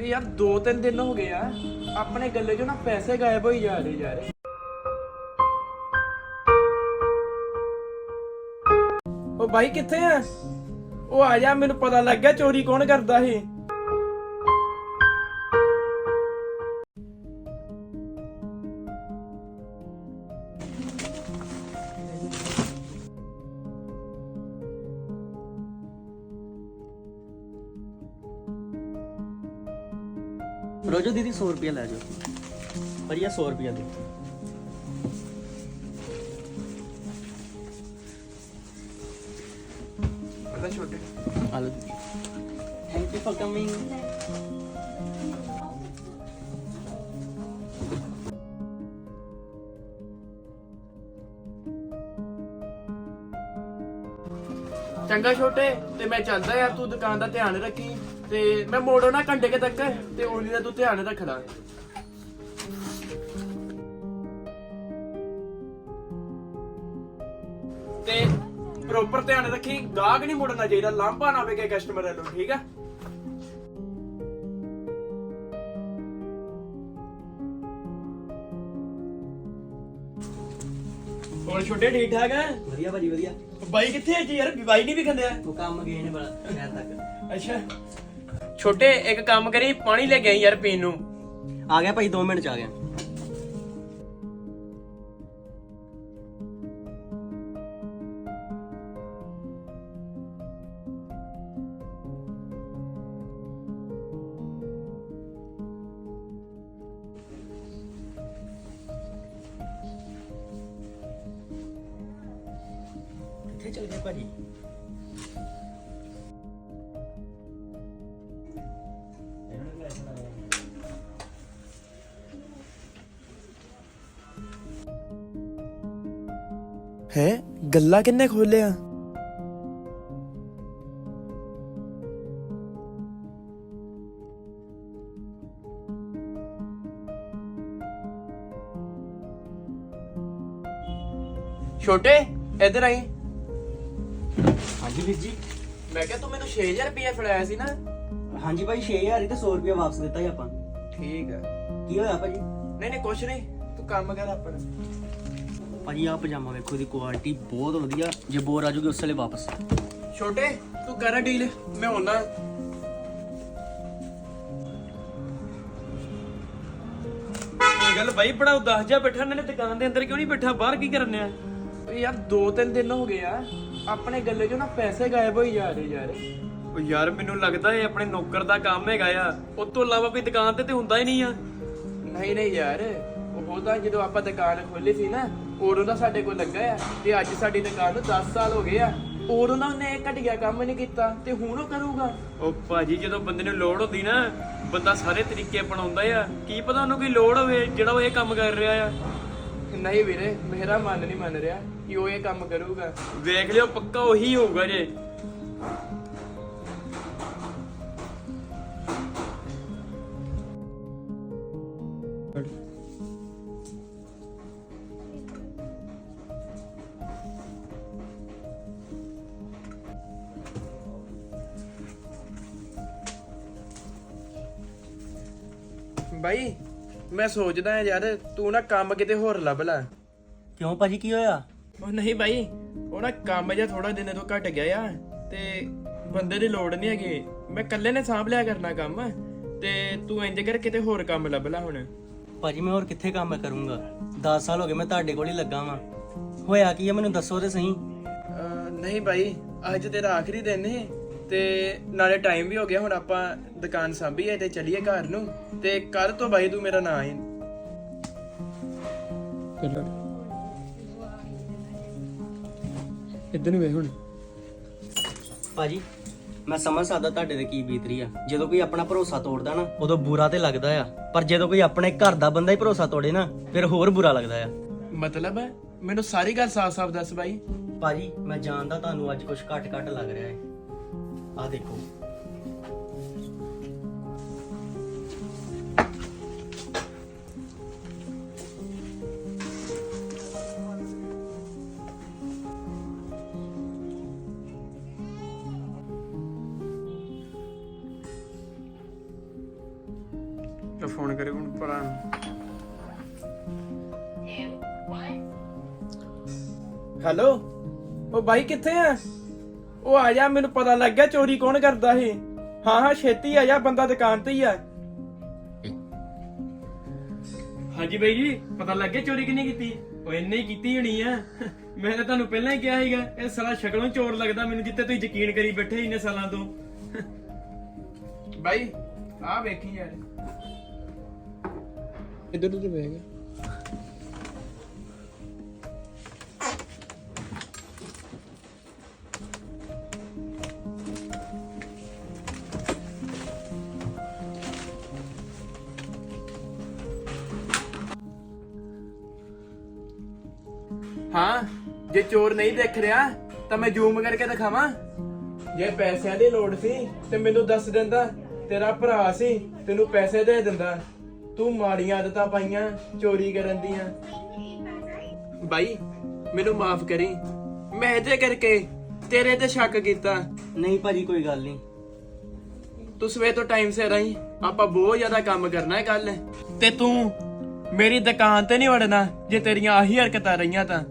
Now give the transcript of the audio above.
ਯਾਰ ਦੋ ਤਿੰਨ ਦਿਨ ਹੋ ਗਏ ਆ। ਆਪਣੇ ਗੱਲੇ 'ਚੋਂ ਨਾ ਪੈਸੇ ਗਾਇਬ ਹੋਈ ਜਾ ਰਹੇ ਯਾਰ ਉਹ ਬਾਈ ਕਿੱਥੇ ਆ? ਉਹ ਆ ਜਾ, ਮੈਨੂੰ ਪਤਾ ਲੱਗ ਗਿਆ ਚੋਰੀ ਕੌਣ ਕਰਦਾ ਸੀ। ਰੋਜੋ ਦੀਦੀ 100 ਰੁਪਏ ਲੈ ਜਾਓ। ਪਰ ਇਹ 100 ਰੁਪਏ ਦੇ। ਪਤਾ ਛੋਟੇ। ਆ ਲਓ ਦੀਦੀ ਥੈਂਕ ਯੂ ਫॉर ਕਮਿੰਗ ਚੰਗਾ ਛੋਟੇ ਤੇ ਮੈਂ ਚੱਲਦਾ ਯਾਰ ਤੂੰ ਦੁਕਾਨ ਦਾ ਧਿਆਨ ਰੱਖੀ। ਤੇ ਮੈਂ ਮੋੜੋ ਨਾ ਘੰਟੇ ਕੇ ਤੱਕ ਤੇ ਉਹਨੀ ਦਾ ਤੂੰ ਧਿਆਨ ਰੱਖਣਾ ਤੇ ਪ੍ਰੋਪਰ ਧਿਆਨ ਰੱਖੀ ਗਾਹਕ ਨਹੀਂ ਮੁੜਨਾ ਚਾਹੀਦਾ ਲਾਂਭਾ ਨਾ ਆਵੇ ਕਿ ਕਸਟਮਰ ਵੱਲੋਂ ਠੀਕ ਆ? ਹੋਰ ਛੋਟੇ ਠੀਕ ਠਾਕ ਆ? ਵਧੀਆ ਭਾਜੀ ਵਧੀਆ। ਬਾਈ ਕਿੱਥੇ ਹੈ ਜੀ ਯਾਰ? ਬਾਈ ਨਹੀਂ ਵੀ ਖੰਦਿਆ ਉਹ ਕੰਮ ਗਏ ਨੇ ਬੜਾ ਸ਼ਹਿਰ ਤੱਕ। ਅੱਛਾ। ਛੋਟੇ ਇੱਕ ਕੰਮ ਕਰੀ ਪਾਣੀ ਲੈ ਕੇ ਆਈ ਯਾਰ ਪੀਣ ਨੂੰ। ਆ ਗਿਆ ਭਾਈ 2 ਮਿੰਟ ਚ ਆ ਗਿਆ। ਕਿੱਥੇ ਚਲ ਗਏ ਭਾਜੀ? ਹੈ ਗੱਲਾਂ ਕਿੰਨੇ ਖੋਲਿਆ ਛੋਟੇ ਇੱਧਰ ਆਈ ਹਾਂਜੀ ਵੀਰ ਜੀ ਮੈਂ ਕਿਹਾ ਤੂੰ ਮੈਨੂੰ 6000 ਰੁਪਏ ਫੜਾਇਆ ਸੀ ਨਾ ਹਾਂਜੀ ਭਾਈ 6000 ਹੀ ਤੇ 100 ਰੁਪਏ ਵਾਪਸ ਦਿੱਤਾ ਜੀ ਆਪਾਂ ਠੀਕ ਆ ਕੀ ਹੋਇਆ ਭਾਜੀ ਨਹੀਂ ਨਹੀਂ ਕੁਛ ਨਹੀਂ ਤੂੰ ਕੰਮ ਕਰ ਆਪਣਾ ਭਾਜੀ ਆ ਪਜਾਮਾ ਵੇਖੋ ਦੀ ਕੁਆਲਿਟੀ ਬਹੁਤ ਵਧੀਆ। ਜੇ ਬੋਰ ਆ ਜੂਗੀ ਉਸ ਵੇਲੇ ਵਾਪਸ। ਛੋਟੇ ਤੂੰ ਕਰ ਡੀਲ ਮੈਂ ਹੁਣਾ ਇਹ ਗੱਲ ਬਾਈ ਬੜਾ ਉਦਾਸ ਜਿਹਾ ਬੈਠਾ ਨੇ ਦੁਕਾਨ ਦੇ ਅੰਦਰ ਕਿਉਂ ਨਹੀਂ ਬੈਠਾ? ਬਾਹਰ ਕੀ ਕਰਨ ਆ ਯਾਰ ਦੋ ਤਿੰਨ ਦਿਨ ਹੋ ਗਏ ਆ। ਆਪਣੇ ਗੱਲੇ 'ਚੋਂ ਨਾ ਪੈਸੇ ਗਾਇਬ ਹੋਈ ਜਾ ਰਹੇ ਯਾਰ। ਉਹ ਯਾਰ ਮੈਨੂੰ ਲੱਗਦਾ ਇਹ ਆਪਣੇ ਨੌਕਰ ਦਾ ਕੰਮ ਹੈਗਾ ਆ। ਉਸ ਤੋਂ ਇਲਾਵਾ ਵੀ ਦੁਕਾਨ ਤੇ ਤੇ ਹੁੰਦਾ ਹੀ ਨਹੀਂ ਆ। ਨਹੀਂ ਨਹੀਂ ਯਾਰ। ਉਹ ਤਾਂ ਜਦੋਂ ਆਪਾਂ ਦੁਕਾਨ ਖੋਲੀ ਸੀ ਨਾ ਉਦੋਂ ਦਾ ਸਾਡੇ ਕੋਲ ਲੱਗਾ ਆ ਤੇ ਅੱਜ ਸਾਡੀ ਦੁਕਾਨ ਨੂੰ 10 ਸਾਲ ਹੋ ਗਏ ਆ। ਉਦੋਂ ਦਾ ਉਹਨੇ ਇਹ ਘਟੀਆ ਕੰਮ ਨਹੀਂ ਕੀਤਾ ਤੇ ਹੁਣ ਉਹ ਕਰੂਗਾ? ਉਹ ਭਾਜੀ ਜਦੋਂ ਬੰਦੇ ਨੂੰ ਲੋੜ ਹੁੰਦੀ ਨਾ ਬੰਦਾ ਸਾਰੇ ਤਰੀਕੇ ਅਪਣਾਉਂਦਾ ਆ। ਕੀ ਪਤਾ ਉਹਨੂੰ ਕੋਈ ਲੋੜ ਹੋਵੇ ਜਿਹੜਾ ਉਹ ਇਹ ਕੰਮ ਕਰ ਰਿਹਾ ਆ। ਨਹੀਂ ਵੀਰੇ ਮੇਰਾ ਮਨ ਨਹੀਂ ਮੰਨ ਰਿਹਾ ਕਿ ਉਹ ਇਹ ਕੰਮ ਕਰੂਗਾ। ਵੇਖ ਲਿਓ ਪੱਕਾ ਉਹੀ ਹੋਊਗਾ ਜੇ। ਬਾਈ ਮੈਂ ਸੋਚਦਾ ਹਾਂ ਯਾਰ ਤੂੰ ਨਾ ਕੰਮ ਕਿਤੇ ਹੋਰ ਲੱਭ ਲੈ। ਕਿਉਂ ਭਾਜੀ ਕੀ ਹੋਇਆ? ਉਹ ਨਹੀਂ ਬਾਈ ਉਹ ਨਾ ਕੰਮ ਜਿਹਾ ਥੋੜਾ ਦਿਨੇ ਤੋਂ ਘਟ ਗਿਆ ਆ ਤੇ ਬੰਦੇ ਦੀ ਲੋੜ ਨਹੀਂ ਹੈਗੀ। ਮੈਂ ਇਕੱਲੇ ਨੇ ਸਾਂਭ ਲਿਆ ਕਰਨਾ ਕੰਮ ਤੇ ਤੂੰ ਇੰਜ ਕਰ ਕਿਤੇ ਹੋਰ ਕੰਮ ਲੱਭ ਲੈ ਹੁਣ। ਭਾਜੀ ਮੈਂ ਹੋਰ ਕਿੱਥੇ ਕੰਮ ਕਰੂੰਗਾ? 10 ਸਾਲ ਹੋ ਗਏ ਮੈਂ ਤੁਹਾਡੇ ਕੋਲ ਹੀ ਲੱਗਾ ਵਾਂ। ਹੋਇਆ ਕੀ ਹੈ ਮੈਨੂੰ ਦੱਸੋ ਤੇ ਸਹੀ। ਅਹ ਨਹੀਂ ਬਾਈ ਅੱਜ ਤੇਰਾ ਆਖਰੀ ਦਿਨ ਹੈ ਤੇ ਨਾਲੇ ਟਾਈਮ ਵੀ ਹੋ ਗਿਆ ਹੁਣ ਆਪਾਂ ਦੁਕਾਨ ਸਾਂਭੀਏ ਤੇ ਚੱਲੀਏ ਘਰ ਨੂੰ ਤੇ ਕੱਲ ਤੋਂ ਬਾਈ ਤੂੰ ਮੇਰਾ ਨਾਂ ਹੈ। ਇਦਾਂ ਨੂੰ ਵੇ ਹੁਣ। ਭਾਜੀ ਮੈਂ ਸਮਝ ਸਕਦਾ ਤੁਹਾਡੇ ਤੇ ਕੀ ਬੀਤ ਰਹੀ ਆ। ਜਦੋਂ ਕੋਈ ਆਪਣਾ ਭਰੋਸਾ ਤੋੜਦਾ ਨਾ ਉਦੋਂ ਬੁਰਾ ਤੇ ਲੱਗਦਾ ਆ। ਪਰ ਜਦੋਂ ਕੋਈ ਆਪਣੇ ਘਰ ਦਾ ਬੰਦਾ ਹੀ ਭਰੋਸਾ ਤੋੜੇ ਨਾ ਫਿਰ ਹੋਰ ਬੁਰਾ ਲੱਗਦਾ ਆ। ਮਤਲਬ ਮੈਨੂੰ ਸਾਰੀ ਗੱਲ ਸਾਫ਼-ਸਾਫ਼ ਦੱਸ ਬਾਈ। ਭਾਜੀ ਮੈਂ ਜਾਣਦਾ ਤੁਹਾਨੂੰ ਅੱਜ ਕੁਝ ਘੱਟ ਘੱਟ ਲੱਗ ਰਿਹਾ ਹੈ। ਆ ਦੇਖੋ। ਤਾਂ ਫੋਨ ਕਰੇ ਹੁਣ ਭਰਾ ਨੂੰ ਹੈਲੋ? ਉਹ ਬਾਈ ਕਿੱਥੇ ਆ? ਉਹ ਆ ਜਾ ਮੈਨੂੰ ਪਤਾ ਲੱਗ ਗਿਆ ਚੋਰੀ ਕੌਣ ਕਰਦਾ ਸੀ। ਹਾਂ ਹਾਂ ਛੇਤੀ ਆ ਜਾ ਬੰਦਾ ਦੁਕਾਨ ਤੇ ਹੀ ਆ। ਹਾਂਜੀ ਬਾਈ ਜੀ ਪਤਾ ਲੱਗ ਗਿਆ ਚੋਰੀ ਕਿੰਨੀ ਕੀਤੀ? ਉਹ ਇੰਨੇ ਹੀ ਕੀਤੀ ਹੋਣੀ ਆ। ਮੈਂ ਤਾਂ ਤੁਹਾਨੂੰ ਪਹਿਲਾਂ ਹੀ ਕਿਹਾ ਸੀਗਾ ਇਹ ਸਾਲਾ ਸ਼ਕਲੋਂ ਚੋਰ ਲੱਗਦਾ ਮੈਨੂੰ ਜਿੱਤੇ ਤੁਸੀਂ ਯਕੀਨ ਕਰੀ ਬੈਠੇ ਇੰਨੇ ਸਾਲਾਂ ਤੋਂ। ਬਾਈ ਆ ਵੇਖੀ ਯਾਰ। ਇਧਰ ਉਧਰ ਵੇਖ ਹਾਂ ਜੇ ਚੋਰ ਨਹੀਂ ਦਿਖ ਰਿਹਾ ਤਾਂ ਮੈਂ ਜ਼ੂਮ ਕਰਕੇ ਦਿਖਾਵਾਂ। ਜੇ ਪੈਸਿਆਂ ਦੀ ਲੋੜ ਸੀ ਤੇ ਮੈਨੂੰ ਦੱਸ ਦਿੰਦਾ ਤੇਰਾ ਭਰਾ ਸੀ ਤੈਨੂੰ ਪੈਸੇ ਦੇ ਦਿੰਦਾ। ਤੂੰ ਮਾੜੀਆਂ ਆਦਤਾਂ ਪਾਈਆਂ ਚੋਰੀ ਕਰਨ ਦੀਆਂ। ਬਾਈ ਮੈਨੂੰ ਮਾਫ ਕਰੀ। ਮੈਂ ਇਹਦੇ ਕਰਕੇ ਤੇਰੇ ਤੇ ਸ਼ੱਕ ਕੀਤਾ। ਨਹੀਂ ਭਾਜੀ ਕੋਈ ਗੱਲ ਨਹੀਂ। ਤੂੰ ਸਵੇਰ ਤੋਂ ਟਾਈਮ ਸਿਰ ਆਈ। ਆਪਾਂ ਬਹੁਤ ਜ਼ਿਆਦਾ ਕੰਮ ਕਰਨਾ ਹੈ ਕੱਲ ਤੇ ਤੂੰ ਮੇਰੀ ਦੁਕਾਨ ਤੇ ਨਹੀਂ ਵੜਨਾ ਜੇ ਤੇਰੀਆਂ ਆਹੀ ਹਰਕਤਾਂ ਰਹੀਆਂ ਤਾਂ।